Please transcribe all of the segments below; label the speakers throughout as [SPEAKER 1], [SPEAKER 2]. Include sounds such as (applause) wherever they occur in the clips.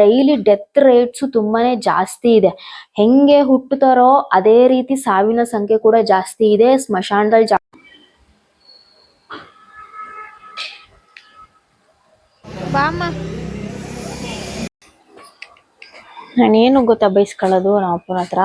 [SPEAKER 1] Daily death rates ತುಂಬಾನೇ ಜಾಸ್ತಿ ಇದೆ. ಹೆಂಗೆ ಹುಟ್ಟುತ್ತಾರೋ ಅದೇ ರೀತಿ ಸಾವಿನ ಸಂಖ್ಯೆ ಕೂಡ ಜಾಸ್ತಿ ಇದೆ. ಸ್ಮಶಾನದಲ್ಲಿ ಜಾ ನಾನೇನು ಗೊತ್ತಾ ಬೈಸ್ಕೊಳ್ಳೋದು? ನಮ್ಮ ಅಪ್ಪನ ಹತ್ರ?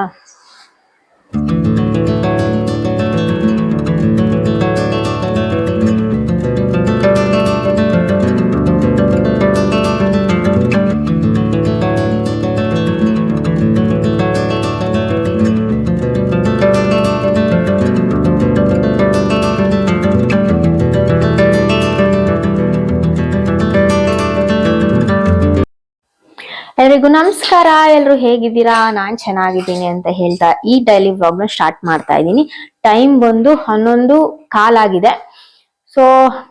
[SPEAKER 1] ಎಲ್ರಿಗೂ ನಮಸ್ಕಾರ. ಎಲ್ರು ಹೇಗಿದ್ದೀರಾ? ನಾನ್ ಚೆನ್ನಾಗಿದ್ದೀನಿ ಅಂತ ಹೇಳ್ತಾ ಈ ಡೈಲಿ ವ್ಲಾಗ್ನ ಸ್ಟಾರ್ಟ್ ಮಾಡ್ತಾ ಇದ್ದೀನಿ. ಟೈಮ್ ಬಂದು ಹನ್ನೊಂದು ಕಾಲಾಗಿದೆ ಸೊ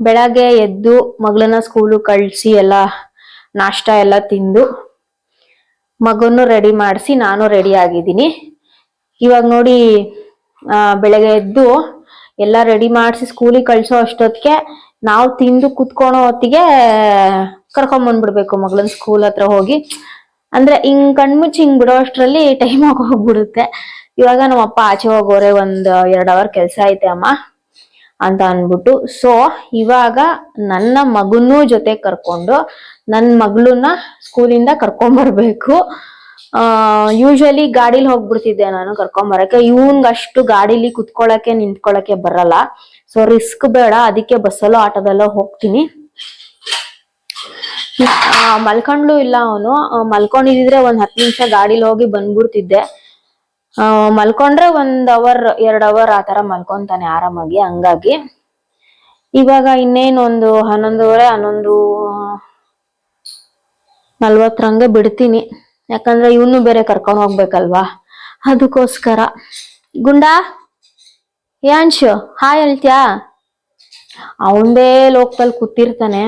[SPEAKER 1] ಬೆಳಗ್ಗೆ ಎದ್ದು ಮಗಳನ್ನ ಸ್ಕೂಲು ಕಳ್ಸಿ ಎಲ್ಲ ನಾಷ್ಟ ಎಲ್ಲ ತಿಂದು ಮಗನ್ನು ರೆಡಿ ಮಾಡಿಸಿ ನಾನು ರೆಡಿ ಆಗಿದ್ದೀನಿ. ಇವಾಗ ನೋಡಿ ಬೆಳಗ್ಗೆ ಎದ್ದು ಎಲ್ಲ ರೆಡಿ ಮಾಡಿಸಿ ಸ್ಕೂಲಿಗೆ ಕಳ್ಸೋ ಅಷ್ಟೊತ್ತಿಗೆ ನಾವು ತಿಂದು ಕುತ್ಕೊಳೋ ಹೊತ್ತಿಗೆ ಕರ್ಕೊಂಡ್ ಬಂದ್ಬಿಡ್ಬೇಕು ಸ್ಕೂಲ್ ಹತ್ರ ಹೋಗಿ. ಅಂದ್ರೆ ಹಿಂಗ್ ಕಣ್ಮುಚ್ಚಿ ಹಿಂಗ್ ಬಿಡೋ ಅಷ್ಟ್ರಲ್ಲಿ ಟೈಮ್ (laughs) ಆಗೋಗ್ಬಿಡುತ್ತೆ. ಇವಾಗ ನಮ್ಮ ಅಪ್ಪ ಆಚೆ ಹೋಗೋರೆ ಒಂದ್ ಎರಡ್ ಅವರ್ ಕೆಲ್ಸ ಐತೆ ಅಮ್ಮ ಅಂತ ಅನ್ಬಿಟ್ಟು ಸೊ ಇವಾಗ ನನ್ನ ಮಗನೂ ಜೊತೆ ಕರ್ಕೊಂಡು ನನ್ ಮಗಳನ್ನ ಸ್ಕೂಲಿಂದ ಕರ್ಕೊಂಡ್ ಬರ್ಬೇಕು. ಆ ಯೂಶಲಿ ಗಾಡಿಲಿ ಹೋಗ್ಬಿಡ್ತಿದ್ದೆ ನಾನು ಕರ್ಕೊಂಡ್ ಬರಕ್ಕೆ. ಇವನ್ಗ ಅಷ್ಟು ಗಾಡಿಲಿ ಕುತ್ಕೊಳಕ್ಕೆ ನಿಂತ್ಕೊಳಕ್ಕೆ ಬರಲ್ಲ. ಸೊ ರಿಸ್ಕ್ ಬೇಡ, ಅದಕ್ಕೆ ಬಸ್ಸಲ್ಲೋ ಆಟೋದಲ್ಲೋ ಹೋಗ್ತೀನಿ. ಮಲ್ಕೊಂಡ್ಲು ಇಲ್ಲ ಅವನು. ಮಲ್ಕೊಂಡಿದ್ರೆ ಒಂದ್ ಹತ್ತು ನಿಮಿಷ ಗಾಡಿಲಿ ಹೋಗಿ ಬಂದ್ಬಿಡ್ತಿದ್ದೆ. ಮಲ್ಕೊಂಡ್ರೆ ಒಂದ್ ಅವರ್, ಎರಡ್ ಅವರ್ ಆತರ ಮಲ್ಕೊಂತಾನೆ ಆರಾಮಾಗಿ, ಹಂಗಾಗಿ. ಇವಾಗ ಇನ್ನೇನೊಂದು ಹನ್ನೊಂದುವರೆ, ಹನ್ನೊಂದು ನಲ್ವತ್ತರಂಗೆ ಬಿಡ್ತೀನಿ. ಯಾಕಂದ್ರೆ ಇವನು ಬೇರೆ ಕರ್ಕೊಂಡು ಹೋಗ್ಬೇಕಲ್ವಾ? ಅದಕ್ಕೋಸ್ಕರ. ಗುಂಡಾ? ಯಾಂಶು ಹಾಯ್ ಹೇಳ್ತ್ಯಾ ಅವನ್ದೇ ಲೋಕದಲ್ಲಿ ಕೂತಿರ್ತಾನೆ.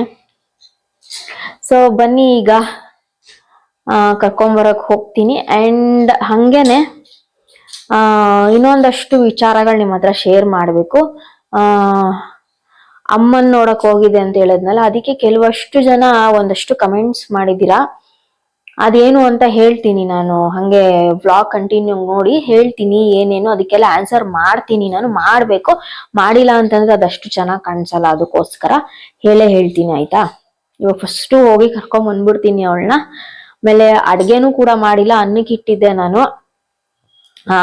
[SPEAKER 1] ಸೊ ಬನ್ನಿ ಈಗ ಕರ್ಕೊಂಬರಕ್ ಹೋಗ್ತೀನಿ. ಅಂಡ್ ಹಂಗೇನೆ ಇನ್ನೊಂದಷ್ಟು ವಿಚಾರಗಳು ನಿಮ್ಮ ಹತ್ರ ಶೇರ್ ಮಾಡಬೇಕು. ಅಮ್ಮನ್ ನೋಡಕ್ ಹೋಗಿದೆ ಅಂತ ಹೇಳಿದ್ನಲ್ಲ, ಅದಕ್ಕೆ ಕೆಲವಷ್ಟು ಜನ ಒಂದಷ್ಟು ಕಮೆಂಟ್ಸ್ ಮಾಡಿದ್ದೀರಾ? ಅದೇನು ಅಂತ ಹೇಳ್ತೀನಿ ನಾನು. ಹಂಗೆ ಬ್ಲಾಗ್ ಕಂಟಿನ್ಯೂ ನೋಡಿ ಹೇಳ್ತೀನಿ ಏನೇನು, ಅದಕ್ಕೆಲ್ಲ ಆನ್ಸರ್ ಮಾಡ್ತೀನಿ ನಾನು. ಮಾಡಬೇಕು. ಮಾಡಿಲ್ಲ ಅಂತಂದ್ರೆ ಅದಷ್ಟು ಚೆನ್ನಾಗಿ ಕಾಣಿಸಲ್ಲ, ಅದಕ್ಕೋಸ್ಕರ. ಹೇಳೇ ಹೇಳ್ತೀನಿ, ಆಯ್ತಾ? ಇವಾಗ ಫಸ್ಟ್ ಹೋಗಿ ಕರ್ಕೊಂಡ್ ಬಂದ್ಬಿಡ್ತೀನಿ ಅವಳನ್ನ. ಆಮೇಲೆ ಅಡ್ಗೆನೂ ಕೂಡ ಮಾಡಿಲ್ಲ, ಅನ್ನಕ್ಕೆ ಇಟ್ಟಿದ್ದೆ ನಾನು. ಆ,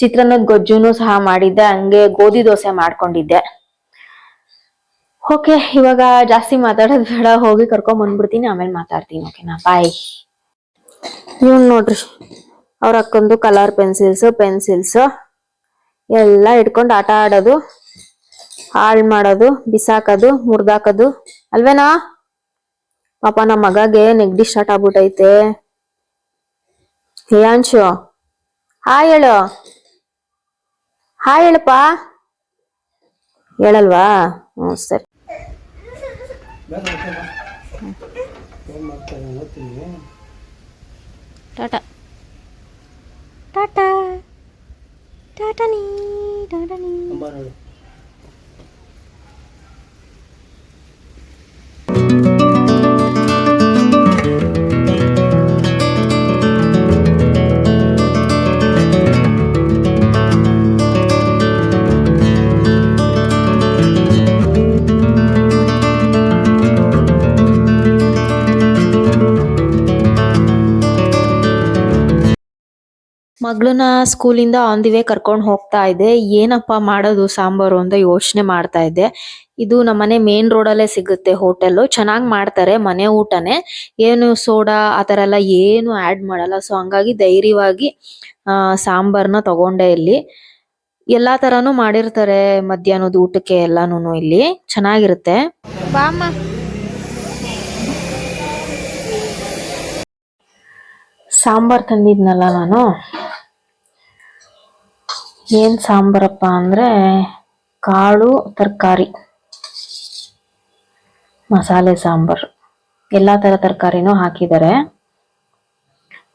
[SPEAKER 1] ಚಿತ್ರಾನ್ನದ ಗೊಜ್ಜುನು ಸಹ ಮಾಡಿದ್ದೆ, ಹಂಗೆ ಗೋಧಿ ದೋಸೆ ಮಾಡ್ಕೊಂಡಿದ್ದೆ. ಓಕೆ ಇವಾಗ ಜಾಸ್ತಿ ಮಾತಾಡೋದ್ ಬೇಡ, ಹೋಗಿ ಕರ್ಕೊಂಡ್ ಬಂದ್ಬಿಡ್ತೀನಿ, ಆಮೇಲೆ ಮಾತಾಡ್ತೀನಿ ಓಕೆನಾ ಬಾಯ್ ಇವ್ ನೋಡ್ರಿ, ಅವ್ರ ಅಕ್ಕಂದು ಕಲರ್ ಪೆನ್ಸಿಲ್ಸ್ ಪೆನ್ಸಿಲ್ಸ್ ಎಲ್ಲ ಇಟ್ಕೊಂಡು ಆಟ ಆಡೋದು. ಹಾಳ್ ಮಾಡೋದು ಬಿಸಾಕೋದು ಮುರ್ದಾಕೋದು. ಅಲ್ವೇನಾ? ಪಾಪ ನಮ್ಮ ಮಗಗೆ ನೆಗಡಿ ಸ್ಟಾರ್ಟ್ ಆಗ್ಬಿಟ್ಟೈತೆ. ಹೇಯಾಂಶು ಹಾಯ್ ಹೇಳು. ಹಾಯ್ ಹೇಳಪ್ಪ. ಹೇಳಲ್ವಾ? ಹ್ಞೂ ಸರಿ. ಟಾಟಾ. ಟಾಟಾ. ಟಾಟಾ ನೀ ಟಾಟಾ ನೀ ಮಗಳನ್ನ ಸ್ಕೂಲಿಂದ ಆನ್ ದಿ ವೇ ಕರ್ಕೊಂಡು ಹೋಗ್ತಾ ಇದ್ದೆ ಏನಪ್ಪ ಮಾಡೋದು ಸಾಂಬಾರು ಅಂತ ಯೋಚನೆ ಮಾಡ್ತಾ ಇದ್ದೆ ಇದು ನಮ್ಮನೆ ಮೇನ್ ರೋಡಲ್ಲೇ ಸಿಗುತ್ತೆ ಹೋಟೆಲ್ ಚೆನ್ನಾಗಿ ಮಾಡ್ತಾರೆ ಮನೆ ಊಟನೇ. ಏನು ಸೋಡಾ ಆ ಥರ ಎಲ್ಲ ಏನು ಆಡ್ ಮಾಡಲ್ಲ. ಸೊ ಹಂಗಾಗಿ ಧೈರ್ಯವಾಗಿ ಆ ಸಾಂಬಾರ್ನ ತಗೊಂಡೆ ಇಲ್ಲಿ. ಎಲ್ಲಾ ತರಾನು ಮಾಡಿರ್ತಾರೆ ಮಧ್ಯಾಹ್ನದ ಊಟಕ್ಕೆ ಎಲ್ಲಾನು ಇಲ್ಲಿ. ಚೆನ್ನಾಗಿರುತ್ತೆ. ಸಾಂಬಾರ್ ತಂದಿದ್ನಲ್ಲ ನಾನು. ಏನ್ ಸಾಂಬಾರಪ್ಪ ಅಂದ್ರೆ ಕಾಳು, ತರಕಾರಿ. ಮಸಾಲೆ ಸಾಂಬಾರ್. ಎಲ್ಲಾ ತರ ತರಕಾರಿನೂ ಹಾಕಿದ್ದಾರೆ.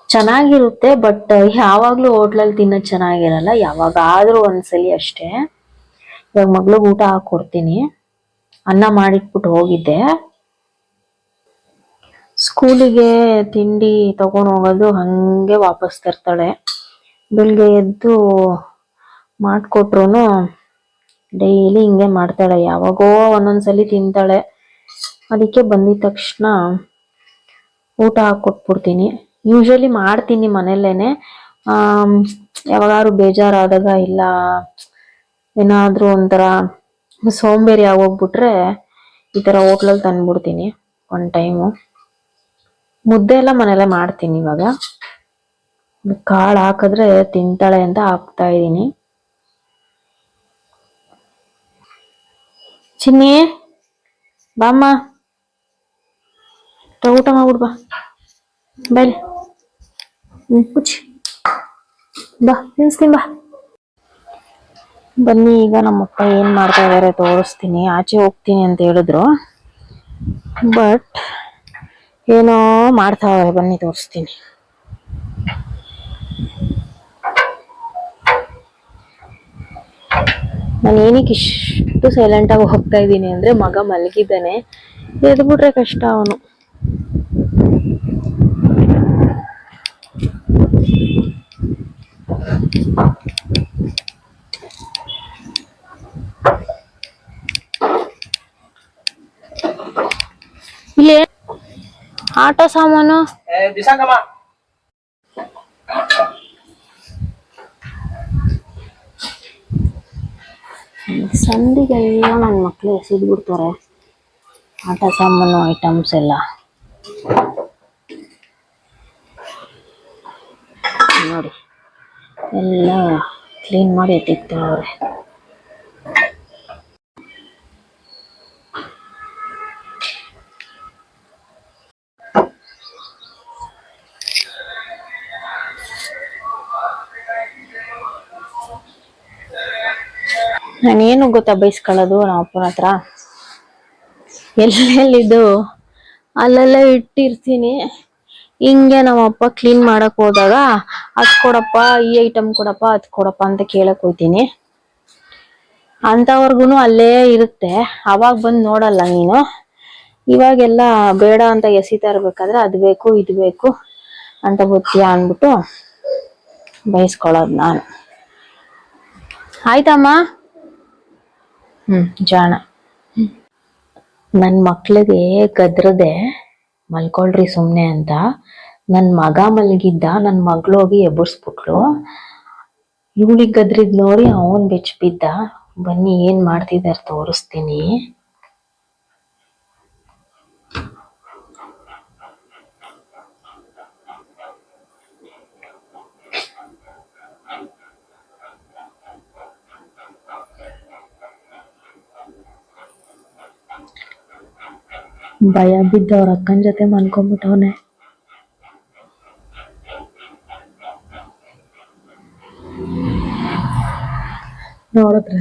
[SPEAKER 1] ಚೆನ್ನಾಗಿರುತ್ತೆ, ಬಟ್ ಯಾವಾಗ್ಲೂ ಹೋಟ್ಲಲ್ಲಿ ತಿನ್ನೋದು ಚೆನ್ನಾಗಿರಲ್ಲ. ಯಾವಾಗಾದ್ರೂ ಒಂದ್ಸಲಿ ಅಷ್ಟೇ. ಇವಾಗ ಮಗಳಿಗೆ ಊಟ ಹಾಕೊಡ್ತೀನಿ. ಅನ್ನ ಮಾಡಿಟ್ಬಿಟ್ಟು ಹೋಗಿದ್ದೆ. ಸ್ಕೂಲಿಗೆ ತಿಂಡಿ ತಗೊಂಡು ಹೋಗೋದು ಹಂಗೆ ವಾಪಸ್ ತರ್ತಾಳೆ. ಬೆಳಿಗ್ಗೆ ಎದ್ದು ಮಾಡ್ಕೊಟ್ರು ಡೈಲಿ ಹಿಂಗೆ ಮಾಡ್ತಾಳೆ. ಯಾವಾಗೋ ಒಂದೊಂದ್ಸಲಿ ತಿಂತಾಳೆ. ಅದಕ್ಕೆ ಬಂದಿದ ತಕ್ಷಣ ಊಟ ಹಾಕ್ಕೊಟ್ಬಿಡ್ತೀನಿ. ಯೂಶ್ವಲಿ ಮಾಡ್ತೀನಿ ಮನೆಯಲ್ಲೇನೆ. ಯಾವಾಗಾದ್ರೂ ಬೇಜಾರಾದಾಗ ಇಲ್ಲ, ಏನಾದರೂ ಒಂಥರ ಸೋಂಬೇರಿ ಆಗೋಗ್ಬಿಟ್ರೆ ಈ ಥರ ಹೋಟ್ಲಲ್ಲಿ ತಂದ್ಬಿಡ್ತೀನಿ ಒನ್ ಟೈಮು. ಮುದ್ದೆ ಎಲ್ಲ ಮನೆಯಲ್ಲೇ ಮಾಡ್ತೀನಿ ಇವಾಗ. ಕಾಳು ಹಾಕಿದ್ರೆ ತಿಂತಾಳೆ ಅಂತ ಹಾಕ್ತಾ ಇದೀನಿ ಚಿನ್ನಿ, ಬಾಮ್ಮ. ಊಟ ಮಾಡ್ಬಿಡ್ ಬಾ. ಬೈ ಕುಚ್ಚಿ ಬಾ ತಿನ್ಸ್ತೀನಿ ಬಾ. ಬನ್ನಿ, ಈಗ ನಮ್ಮಪ್ಪ ಏನ್ ಮಾಡ್ತಾ ಇದಾರೆ ತೋರಿಸ್ತೀನಿ. ಆಚೆ ಹೋಗ್ತೀನಿ ಅಂತ ಹೇಳಿದ್ರು. ಬಟ್ ಏನೋ ಮಾಡ್ತಾವ್ರೆ ಬನ್ನಿ, ತೋರಿಸ್ತೀನಿ. ನಾನು ಏನಕ್ಕೆ ಇಷ್ಟು ಸೈಲೆಂಟ್ ಆಗಿ ಹೋಗ್ತಾ ಇದ್ದೀನಿ ಅಂದ್ರೆ ಮಗ ಮಲಗಿದ್ದಾನೆ. ಎದ್ಬಿಟ್ರೆ ಕಷ್ಟ ಅವನು. ಇಲ್ಲಿ ಆಟ ಸಾಮಾನು. ಸಂದಿಗೆಲ್ಲ ನನ್ನ ಮಕ್ಕಳು ಎಸಿದ್ಬಿಡ್ತಾರೆ. ಆಟ ಸಾಮಾನು ಐಟಮ್ಸ್ ಎಲ್ಲ. ನೋಡಿ. ಎಲ್ಲ ಕ್ಲೀನ್ ಮಾಡಿ ಎತ್ತಿಕ್ತಾವ್ರೆ ನಾನೇನು ಗೊತ್ತಾ ಬೈಸ್ಕೊಳ್ಳೋದು ನಮ್ಮ ಅಪ್ಪನ ಹತ್ರ? ಎಲ್ಲೆಲ್ಲಿದ್ದು ಅಲ್ಲೆಲ್ಲ ಇಟ್ಟಿರ್ತೀನಿ. ಹಿಂಗೆ ನಮ್ಮ ಅಪ್ಪ ಕ್ಲೀನ್ ಮಾಡಕ್ ಹೋದಾಗ ಅದ್ ಕೊಡಪ್ಪ, ಈ ಐಟಮ್ ಕೊಡಪ್ಪ, ಅದ್ ಕೊಡಪ್ಪ ಅಂತ ಕೇಳಕ್ ಹೋಯ್ತೀನಿ. ಅಂತವರ್ಗುನು ಅಲ್ಲೇ ಇರುತ್ತೆ. ಅವಾಗ ಬಂದು ನೋಡಲ್ಲ ನೀನು. ಇವಾಗೆಲ್ಲ ಬೇಡ ಅಂತ ಎಸಿತಾ ಇರ್ಬೇಕಾದ್ರೆ ಅದ್ ಬೇಕು, ಇದ್ ಬೇಕು ಅಂತ ಗೊತ್ತೀಯಾ ಅನ್ಬಿಟ್ಟು ಬೈಸ್ಕೊಳ್ಳೋದು ನಾನು. ಆಯ್ತಮ್ಮ? ಹ್ಮ್, ಜಾಣ. ನನ್ ಮಕ್ಳಿಗೆ ಗದ್ರದೆ ಮಲ್ಕೊಳ್ರಿ ಸುಮ್ನೆ ಅಂತ. ನನ್ ಮಗ ಮಲಗಿದ್ದ, ನನ್ ಮಗ್ಳು ಹೋಗಿ ಎಬ್ಬರ್ಸ್ಬಿಟ್ಲು ಇವಳಿಗೆ ಗದ್ರಿದ್ ನೋಡಿ ಅವನ್ ಬೆಚ್ಚ ಬಿದ್ದ ಬನ್ನಿ ಏನ್ ಮಾಡ್ತಿದಾರೆ ತೋರಿಸ್ತೀನಿ. ಭಯ ಬಿದ್ದ ಅವ್ರ ಅಕ್ಕನ ಜೊತೆ ಮನ್ಕೊಂಡ್ಬಿಟ್ಟವನೆ ನೋಡಿದ್ರ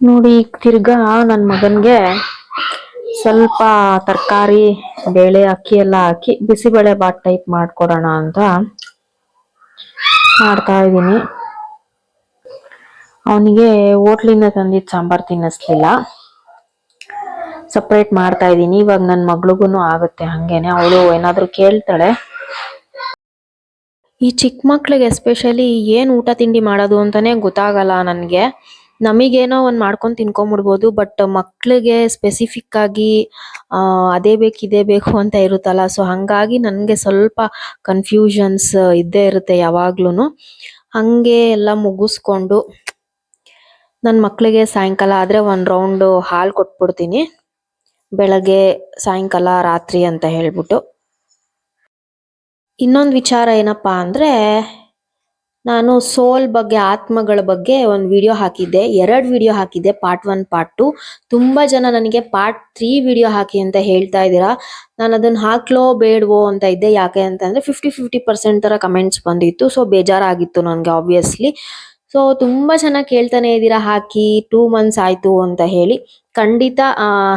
[SPEAKER 1] ನೋಡಿ, ಈಗ ತಿರ್ಗಾ ನನ್ನ ಮಗನಿಗೆ ಸ್ವಲ್ಪ ತರಕಾರಿ, ಬೇಳೆ, ಅಕ್ಕಿ ಎಲ್ಲ ಹಾಕಿ ಬಿಸಿಬೇಳೆ ಬಾತ್ ಟೈಪ್ ಮಾಡ್ಕೊಡೋಣ ಅಂತ ಮಾಡ್ತಾ ಇದ್ದೀನಿ. ಅವನಿಗೆ ಹೋಟ್ಲಿಂದ ತಂದಿದ್ ಸಾಂಬಾರ್ ತಿನ್ನಿಸ್ಲಿಲ್ಲ. ಸಪ್ರೇಟ್ ಮಾಡ್ತಾ ಇದ್ದೀನಿ. ಇವಾಗ ನನ್ನ ಮಗಳಿಗೂ ಆಗುತ್ತೆ, ಹಂಗೇನೆ. ಅವಳು ಏನಾದರೂ ಕೇಳ್ತಾಳೆ. ಈ ಚಿಕ್ಕ ಮಕ್ಳಿಗೆ ಎಸ್ಪೆಷಲಿ ಏನು ಊಟ ತಿಂಡಿ ಮಾಡೋದು ಅಂತಾನೆ ಗೊತ್ತಾಗಲ್ಲ ನನಗೆ. ನಮಗೇನೋ ಒಂದು ಮಾಡ್ಕೊಂಡು ತಿನ್ಕೊಂಬಿಡ್ಬೋದು ಬಟ್ ಮಕ್ಕಳಿಗೆ ಸ್ಪೆಸಿಫಿಕ್ ಆಗಿ ಅದೇ ಬೇಕು, ಇದೇ ಬೇಕು ಅಂತ ಇರುತ್ತಲ್ಲ. ಸೊ ಹಾಗಾಗಿ ನನಗೆ ಸ್ವಲ್ಪ ಕನ್ಫ್ಯೂಷನ್ಸ್ ಇದ್ದೇ ಇರುತ್ತೆ ಯಾವಾಗ್ಲೂ ಹಾಗೆ ಎಲ್ಲ ಮುಗಿಸ್ಕೊಂಡು ನನ್ನ ಮಕ್ಕಳಿಗೆ ಸಾಯಂಕಾಲ ಆದರೆ ಒಂದು ರೌಂಡು ಹಾಲು ಕೊಟ್ಬಿಡ್ತೀನಿ. ಬೆಳಗ್ಗೆ, ಸಾಯಂಕಾಲ, ರಾತ್ರಿ ಅಂತ ಹೇಳ್ಬಿಟ್ಟು. ಇನ್ನೊಂದು ವಿಚಾರ ಏನಪ್ಪಾ ಅಂದ್ರೆ, ನಾನು ಸೋಲ್ ಬಗ್ಗೆ, ಆತ್ಮಗಳ ಬಗ್ಗೆ ಒಂದು ವಿಡಿಯೋ ಹಾಕಿದ್ದೆ, ಎರಡು ವಿಡಿಯೋ ಹಾಕಿದ್ದೆ ಪಾರ್ಟ್ ಒನ್ ಪಾರ್ಟ್ ಟು ತುಂಬಾ ಜನ ನನಗೆ ಪಾರ್ಟ್ ತ್ರೀ ವಿಡಿಯೋ ಹಾಕಿ ಅಂತ ಹೇಳ್ತಾ ಇದ್ದೀರಾ. ನಾನು ಅದನ್ನ ಹಾಕ್ಲೋ ಬೇಡವೋ ಅಂತ ಇದ್ದೆ. ಯಾಕೆ ಅಂತಂದರೆ ಫಿಫ್ಟಿ ಫಿಫ್ಟಿ ಪರ್ಸೆಂಟ್ ಥರ ಕಮೆಂಟ್ಸ್ ಬಂದಿತ್ತು. ಸೊ ಬೇಜಾರಾಗಿತ್ತು ನನಗೆ ಆಬ್ವಿಯಸ್ಲಿ ಸೊ ತುಂಬಾ ಚೆನ್ನಾಗಿ ಕೇಳ್ತಾನೆ ಇದ್ದೀರಾ ಹಾಕಿ ಟೂ ಮಂತ್ಸ್ ಆಯ್ತು ಅಂತ ಹೇಳಿ. ಖಂಡಿತ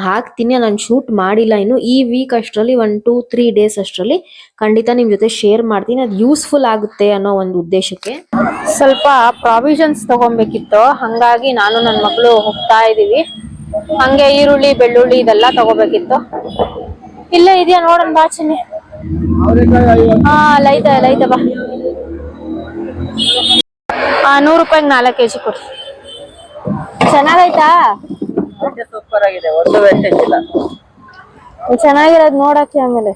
[SPEAKER 1] ಹಾಕ್ತೀನಿ, ನಾನು ಶೂಟ್ ಮಾಡಿಲ್ಲ ಇನ್ನು. ಈ ವೀಕ್ ಅಷ್ಟರಲ್ಲಿ ಒನ್ ಟೂ ತ್ರೀ ಡೇಸ್ ಅಷ್ಟರಲ್ಲಿ ಖಂಡಿತ ನಿಮ್ಮ ಜೊತೆ ಶೇರ್ ಮಾಡ್ತೀನಿ. ಅದು ಯೂಸ್ಫುಲ್ ಆಗುತ್ತೆ ಅನ್ನೋ ಒಂದು ಉದ್ದೇಶಕ್ಕೆ. ಸ್ವಲ್ಪ ಪ್ರಾವಿಷನ್ಸ್ ತಗೊಬೇಕಿತ್ತು. ಹಂಗಾಗಿ ನಾನು ನನ್ನ ಮಗಳು ಹೋಗ್ತಾ ಇದೀವಿ. ಹಂಗೆ ಈರುಳ್ಳಿ, ಬೆಳ್ಳುಳ್ಳಿ ಇದೆಲ್ಲ ತಗೋಬೇಕಿತ್ತು. ಇಲ್ಲ ಇದೆಯಾ ನೋಡೋಣ ಬಾಚಿನಿ ಹಾ ಲೈತ ಲೈತ ಬಾ. ನೂರು ರೂಪಾಯಿಗೆ ನಾಲ್ಕು ಕೆಜಿ ಕೊಡಿ. ಚೆನ್ನಾಗೈತಾ?
[SPEAKER 2] ಸೂಪರ್ ಆಗಿದೆ ಒಂದು ವೇಸ್ಟೇಜ್ ಇಲ್ಲ.
[SPEAKER 1] ಚೆನ್ನಾಗಿರೋದು ನೋಡಕ್ಕೆ ಆಮೇಲೆ.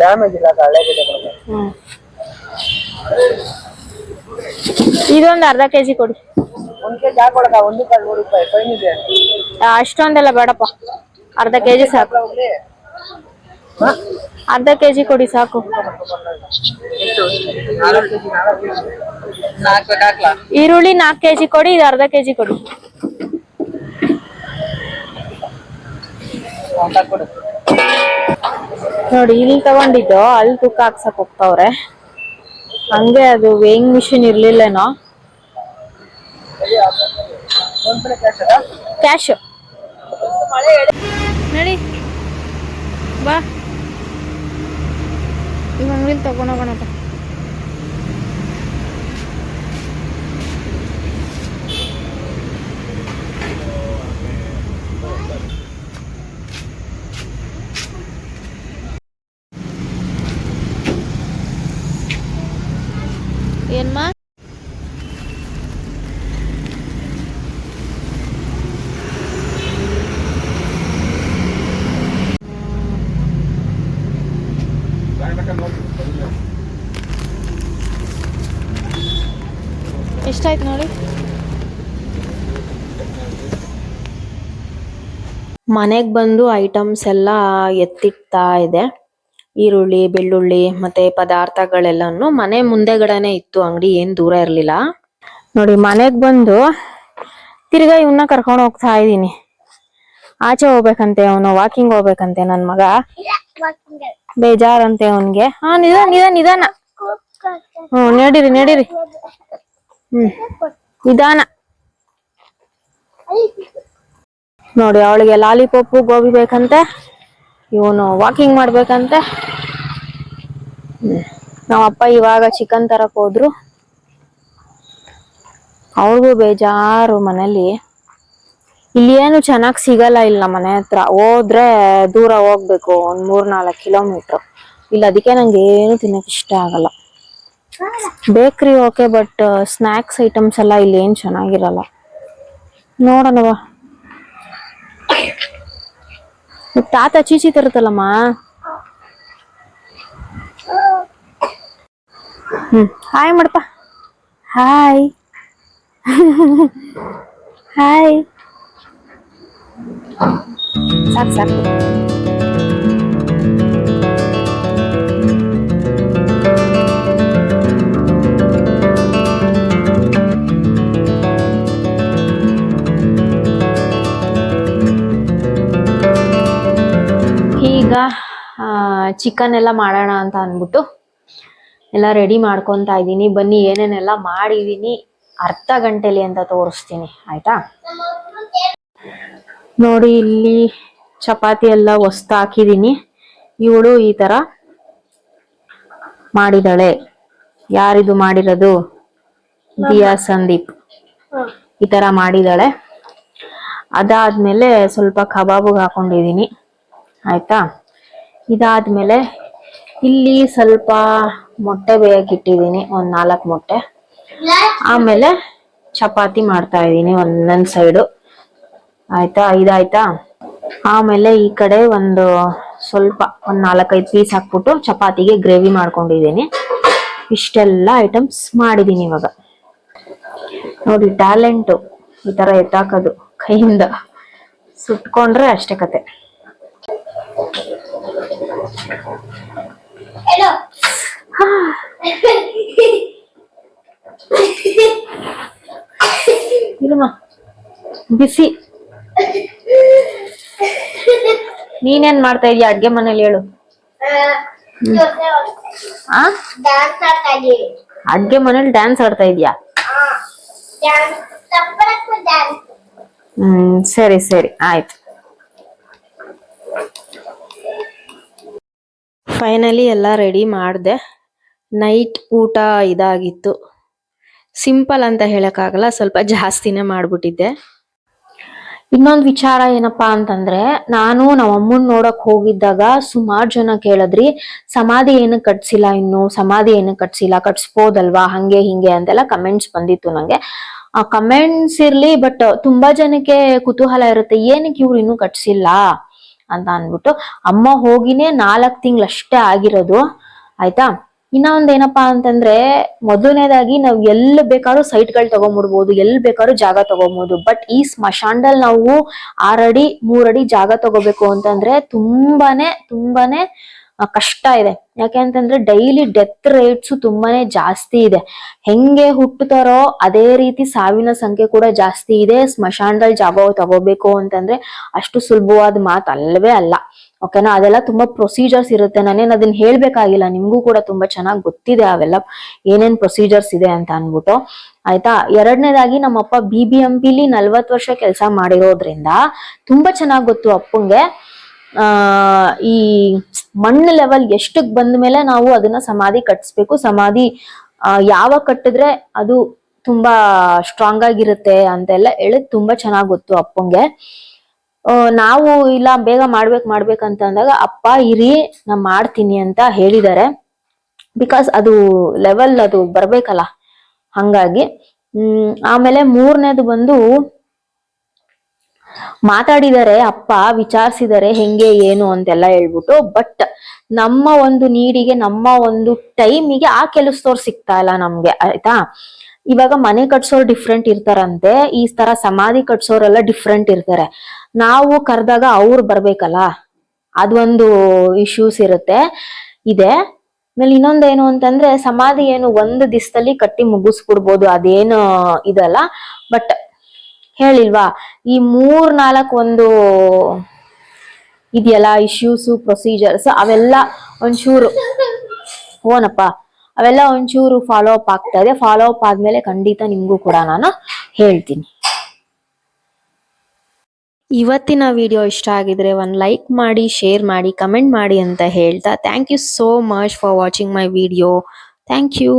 [SPEAKER 2] ಡ್ಯಾಮೇಜ್ ಇಲ್ಲ ಹಳೆ ಗಿಡಗಳು.
[SPEAKER 1] ಹ್ಮ್. ಇದೊಂದು ಅರ್ಧ ಕೆಜಿ ಕೊಡಿ.
[SPEAKER 2] ಒಂದ್ ಕೆಜಿ ಹಾಕೊಳಕ ಒಂದು ಕಾಲ್ ನೂರು ರೂಪಾಯಿ ಫೈನ್ ಇದೆ.
[SPEAKER 1] ಅಷ್ಟೊಂದೆಲ್ಲ ಬೇಡಪ್ಪ. ಅರ್ಧ ಕೆಜಿ ಸಾಕು.
[SPEAKER 2] ಹೋಗ್ಲಿ
[SPEAKER 1] ಕೆ ಜಿ ಕೊಡಿ ಸಾಕು. ಈರುಳ್ಳಿ ನಾಲ್ಕು ಕೆ ಜಿ ಕೊಡಿ, ಇದು ಅರ್ಧ ಕೆ ಜಿ
[SPEAKER 2] ಕೊಡಿ.
[SPEAKER 1] ನೋಡಿ, ಇಲ್ಲಿ ತಗೊಂಡಿದ್ದು, ಅಲ್ಲಿ ತುಕ್ಕ ಹಾಕ್ಸಕ್ ಹೋಗ್ತಾವ್ರೆ. ಹಂಗೆ ಅದು ವೇಯಿಂಗ್ ಮಿಷಿನ್ ಇರ್ಲಿಲ್ಲೇನೋ.
[SPEAKER 2] ಕ್ಯಾಶ್
[SPEAKER 1] ನಡಿ, ಬಾ. ಈಗ ಅಂಗಡಿಲಿ ತಗೊಂಡೋಗೋಣಪ್ಪ ಏನ್ಮಾ ಎಷ್ಟಾಯ್ತು ನೋಡಿ. ಮನೆಗೆ ಬಂದು ಐಟಮ್ಸ್ ಎಲ್ಲ ಎತ್ತಿಡ್ತಾ ಇದೆ. ಈರುಳ್ಳಿ, ಬೆಳ್ಳುಳ್ಳಿ ಮತ್ತೆ ಪದಾರ್ಥಗಳೆಲ್ಲನು ಮನೆ ಮುಂದೆಗಡೆನೆ ಇತ್ತು. ಅಂಗಡಿ ಏನ್ ದೂರ ಇರ್ಲಿಲ್ಲ. ನೋಡಿ, ಮನೆಗ್ ಬಂದು ತಿರ್ಗಾ ಇವನ್ನ ಕರ್ಕೊಂಡು ಹೋಗ್ತಾ ಇದ್ದೀನಿ. ಆಚೆ ಹೋಗ್ಬೇಕಂತೆ ಅವನು ವಾಕಿಂಗ್ ಹೋಗ್ಬೇಕಂತೆ ನನ್ ಮಗ. ಬೇಜಾರಂತೆ ಅವನ್ಗೆ. ಹಾ, ನಿಧಾನ ನಿಧಾನ ನಿಧಾನ. ಹ್ಮ್ ನಡೀರಿ ನಡೀರಿ. ಹ್ಮ್. ನಿಧಾನ. ನೋಡಿ, ಅವಳಿಗೆ ಲಾಲಿಪಾಪು ಗೋಬಿ ಬೇಕಂತೆ, ಇವನು ವಾಕಿಂಗ್ ಮಾಡ್ಬೇಕಂತೆ. ನಮ್ಮಪ್ಪ ಇವಾಗ ಚಿಕನ್ ತರಕ್ ಹೋದ್ರು. ಅವ್ರಿಗೂ ಬೇಜಾರು ಮನೇಲಿ. ಇಲ್ಲಿ ಏನು ಚೆನ್ನಾಗ್ ಸಿಗಲ್ಲ ಇಲ್ಲ ಮನೆ ಹತ್ರ. ಹೋದ್ರೆ ದೂರ ಹೋಗ್ಬೇಕು, ಒಂದ್ ಮೂರ್ ನಾಲ್ಕು ಕಿಲೋಮೀಟರ್ ಇಲ್ಲ, ಅದಕ್ಕೆ ನಂಗೆ ಏನು ತಿನ್ನಕ್ ಇಷ್ಟ ಆಗಲ್ಲ. ಬೇಕ್ರಿ ಓಕೆ ಬಟ್ ಸ್ನಾಕ್ಸ್ ಐಟಮ್ಸ್ ಎಲ್ಲ ಇಲ್ಲಿ ಏನ್ ಚೆನ್ನಾಗಿರಲ್ಲ. ನೋಡೋಣವ ತಾತ ಚೀಚಿ ತರುತ್ತಲ್ಲಮ್ಮ? ಹ್ಮ್ ಹಾಯ್ ಮಾಡಪ್ಪ. ಹಾಯ್ ಹಾಯ್ ಸಾಕು ಸಾಕು. ಈಗ ಚಿಕನ್ ಎಲ್ಲ ಮಾಡೋಣ ಅಂತ ಅಂದ್ಬಿಟ್ಟು ಎಲ್ಲ ರೆಡಿ ಮಾಡ್ಕೊತಾ ಇದ್ದೀನಿ. ಬನ್ನಿ, ಏನೇನೆಲ್ಲ ಮಾಡಿದ್ದೀನಿ ಅರ್ಧ ಗಂಟೆಲಿ ಅಂತ ತೋರಿಸ್ತೀನಿ. ಆಯ್ತಾ? ನೋಡಿ, ಇಲ್ಲಿ ಚಪಾತಿ ಎಲ್ಲ ಹೊಸ್ತು ಹಾಕಿದ್ದೀನಿ ಇವಳು ಈ ತರ ಮಾಡಿದಳೆ. ಯಾರಿದು ಮಾಡಿರೋದು? ದಿಯಾ ಸಂದೀಪ್. ಈ ತರ ಮಾಡಿದಾಳೆ. ಅದಾದ್ಮೇಲೆ ಸ್ವಲ್ಪ ಕಬಾಬುಗೆ ಹಾಕೊಂಡಿದೀನಿ. ಆಯ್ತಾ? ಇದಾದ್ಮೇಲೆ ಇಲ್ಲಿ ಸ್ವಲ್ಪ ಮೊಟ್ಟೆ ಬೇಯಕ್ಕೆ ಒಂದು ನಾಲ್ಕು ಮೊಟ್ಟೆ. ಆಮೇಲೆ ಚಪಾತಿ ಮಾಡ್ತಾ ಇದ್ದೀನಿ ಒಂದೊಂದು ಸೈಡು ಆಯ್ತಾ? ಇದಾಯ್ತಾ? ಆಮೇಲೆ ಈ ಕಡೆ ಒಂದು ಸ್ವಲ್ಪ, ಒಂದು ನಾಲ್ಕೈದು ಪೀಸ್ ಹಾಕ್ಬಿಟ್ಟು ಚಪಾತಿಗೆ ಗ್ರೇವಿ ಮಾಡ್ಕೊಂಡಿದ್ದೀನಿ. ಇಷ್ಟೆಲ್ಲ ಐಟಮ್ಸ್ ಮಾಡಿದ್ದೀನಿ ಇವಾಗ. ನೋಡಿ ಟ್ಯಾಲೆಂಟು ಈ ತರ ಎತ್ತಾಕೋದು ಕೈಯಿಂದ. ಸುಟ್ಕೊಂಡ್ರೆ ಅಷ್ಟೇ ಕತೆ. ಇರಮ್ಮ ಬಿಸಿ. ನೀನೇನ್ ಮಾಡ್ತಾ ಇದೀಯ? ಅಡ್ಗೆ ಮನೇಲಿ ಹೇಳು. ಅಡ್ಗೆ ಮನೇಲಿ ಡ್ಯಾನ್ಸ್ ಆಡ್ತಾ ಇದೀಯಾ? ಹ್ಮ್ ಸರಿ ಸರಿ. ಆಯ್ತು. ಫೈನಲಿ ಎಲ್ಲ ರೆಡಿ ಮಾಡಿದೆ. ನೈಟ್ ಊಟ ಇದಾಗಿತ್ತು. ಸಿಂಪಲ್ ಅಂತ ಹೇಳೋಕ್ಕಾಗಲ್ಲ, ಸ್ವಲ್ಪ ಜಾಸ್ತಿನೇ ಮಾಡಿಬಿಟ್ಟಿದ್ದೆ. ಇನ್ನೊಂದು ವಿಚಾರ ಏನಪ್ಪ ಅಂತಂದ್ರೆ, ನಾನು ನಮ್ಮ ಅಮ್ಮನ್ ನೋಡಕ್ ಹೋಗಿದ್ದಾಗ ಸುಮಾರು ಜನ ಕೇಳಿದ್ರಿ, ಸಮಾಧಿ ಏನು ಕಟ್ಸಿಲ್ಲ ಇನ್ನು? ಸಮಾಧಿ ಏನು ಕಟ್ಸಿಲ್ಲ? ಕಟ್ಸ್ಬೋದಲ್ವಾ? ಹಂಗೆ, ಹಿಂಗೆ ಅಂತೆಲ್ಲ ಕಮೆಂಟ್ಸ್ ಬಂದಿತ್ತು ನನಗೆ ಆ ಕಮೆಂಟ್ಸ್ ಇರ್ಲಿ ಬಟ್ ತುಂಬಾ ಜನಕ್ಕೆ ಕುತೂಹಲ ಇರುತ್ತೆ, ಏನಕ್ಕೆ ಇವ್ರು ಇನ್ನೂ ಕಟ್ಸಿಲ್ಲ? ಅಂತ ಅಂದ್ಬಿಟ್ಟು, ಅಮ್ಮ ಹೋಗಿನೇ ನಾಲ್ಕ್ ತಿಂಗಳಷ್ಟೇ ಆಗಿರೋದು, ಆಯ್ತಾ? ಇನ್ನ ಒಂದ್ ಏನಪ್ಪಾ ಅಂತಂದ್ರೆ, ಮೊದಲನೇದಾಗಿ ನಾವ್ ಎಲ್ ಬೇಕಾದ್ರೂ ಸೈಟ್ಗಳು ತಗೊಂಡ್ಬಿಡ್ಬೋದು ಎಲ್ ಬೇಕಾದ್ರೂ ಜಾಗ ತಗೊಂಬೋದು, ಬಟ್ ಈ ಸ್ಮಶಾನ್ದಲ್ಲಿ ನಾವು ಆರಡಿ, ಮೂರಡಿ ಜಾಗ ತಗೋಬೇಕು ಅಂತಂದ್ರೆ ತುಂಬಾನೇ ತುಂಬಾನೇ ಕಷ್ಟ ಇದೆ. ಯಾಕೆ ಅಂತಂದ್ರೆ ಡೈಲಿ ಡೆತ್ ರೇಟ್ಸ್ ತುಂಬಾನೇ ಜಾಸ್ತಿ ಇದೆ. ಹೆಂಗೆ ಹುಟ್ಟುತ್ತಾರೋ ಅದೇ ರೀತಿ ಸಾವಿನ ಸಂಖ್ಯೆ ಕೂಡ ಜಾಸ್ತಿ ಇದೆ. ಸ್ಮಶಾನದಲ್ಲಿ ಜಾಗ ತಗೋಬೇಕು ಅಂತಂದ್ರೆ ಅಷ್ಟು ಸುಲಭವಾದ ಮಾತು ಅಲ್ಲವೇ ಅಲ್ಲ. ಓಕೆನಾ ಅದೆಲ್ಲ ತುಂಬಾ ಪ್ರೊಸೀಜರ್ಸ್ ಇರುತ್ತೆ. ನಾನೇನು ಅದನ್ನ ಹೇಳ್ಬೇಕಾಗಿಲ್ಲ. ನಿಮ್ಗೂ ಕೂಡ ತುಂಬಾ ಚೆನ್ನಾಗಿ ಗೊತ್ತಿದೆ ಅವೆಲ್ಲ. ಏನೇನ್ ಪ್ರೊಸೀಜರ್ಸ್ ಇದೆ ಅಂತ ಅನ್ಬಿಟ್ಟು ಆಯ್ತಾ? ಎರಡನೇದಾಗಿ ನಮ್ಮಪ್ಪ ಬಿ ಬಿ ಎಂ ಪಿಲಿ ನಲ್ವತ್ ವರ್ಷ ಕೆಲಸ ಮಾಡಿರೋದ್ರಿಂದ ತುಂಬಾ ಚೆನ್ನಾಗಿ ಗೊತ್ತು ಅಪ್ಪಂಗೆ. ಈ ಮಣ್ಣು ಲೆವೆಲ್ ಎಷ್ಟಕ್ ಬಂದ ಮೇಲೆ ನಾವು ಅದನ್ನ ಸಮಾಧಿ ಕಟ್ಸ್ಬೇಕು ಸಮಾಧಿ ಯಾವ ಕಟ್ಟಿದ್ರೆ ಅದು ತುಂಬಾ ಸ್ಟ್ರಾಂಗ್ ಆಗಿರುತ್ತೆ ಅಂತೆಲ್ಲ ಹೇಳಿ ತುಂಬಾ ಚೆನ್ನಾಗ್ ಗೊತ್ತು ಅಪ್ಪಂಗೆ. ನಾವು ಇಲ್ಲ, ಬೇಗ ಮಾಡ್ಬೇಕು ಅಂತ ಅಂದಾಗ ಅಪ್ಪ, ಇರಿ ನಾ ಮಾಡ್ತೀನಿ ಅಂತ ಹೇಳಿದ್ದಾರೆ. ಬಿಕಾಸ್ ಅದು ಲೆವೆಲ್ ಅದು ಬರ್ಬೇಕಲ್ಲ ಹಂಗಾಗಿ. ಆಮೇಲೆ ಮೂರನೇದು ಬಂದು ಮಾತಾಡಿದ್ದಾರೆ ಅಪ್ಪ ವಿಚಾರಿಸಿದರೆ ಹೆಂಗೆ ಏನು ಅಂತೆಲ್ಲ ಹೇಳ್ಬಿಟ್ಟು ಬಟ್ ನಮ್ಮ ಒಂದು ನೀಡಿಗೆ, ನಮ್ಮ ಒಂದು ಟೈಮಿಗೆ ಆ ಕೆಲಸದವ್ರು ಸಿಗ್ತಾ ಇಲ್ಲ ನಮ್ಗೆ, ಆಯ್ತಾ? ಇವಾಗ ಮನೆ ಕಟ್ಸೋರು ಡಿಫ್ರೆಂಟ್ ಇರ್ತಾರಂತೆ, ಈ ತರ ಸಮಾಧಿ ಕಟ್ಸೋರೆಲ್ಲ ಡಿಫ್ರೆಂಟ್ ಇರ್ತಾರೆ. ನಾವು ಕರೆದಾಗ ಅವ್ರು ಬರ್ಬೇಕಲ್ಲ, ಅದೊಂದು ಇಶ್ಯೂಸ್ ಇರುತ್ತೆ. ಇದೆ. ಆಮೇಲೆ ಇನ್ನೊಂದೇನು ಅಂತಂದ್ರೆ, ಸಮಾಧಿ ಏನು ಒಂದು ದಿವಸದಲ್ಲಿ ಕಟ್ಟಿ ಮುಗಿಸ್ಬಿಡ್ಬೋದು, ಅದೇನು ಇದಲ್ಲ. ಬಟ್ ಹೇಳಿಲ್ವಾ? ಈ ಮೂರ್ ನಾಲ್ಕು ಒಂದು ಇದೆಯಲ್ಲ ಇಶ್ಯೂಸು ಪ್ರೊಸೀಜರ್ಸ್ ಅವೆಲ್ಲ ಒಂಚೂರು ಓನಪ್ಪ ಅವೆಲ್ಲ ಒಂಚೂರು ಫಾಲೋ ಅಪ್ ಆಗ್ತಾ ಇದೆ. ಫಾಲೋ ಅಪ್ ಆದ್ಮೇಲೆ ಖಂಡಿತ ನಿಮ್ಗೂ ಕೂಡ ನಾನು ಹೇಳ್ತೀನಿ. ಇವತ್ತಿನ ವಿಡಿಯೋ ಇಷ್ಟ ಆಗಿದ್ರೆ ಒಂದು ಲೈಕ್ ಮಾಡಿ ಶೇರ್ ಮಾಡಿ ಕಮೆಂಟ್ ಮಾಡಿ ಅಂತ ಹೇಳ್ತಾ. Thank you so much for watching my video thank you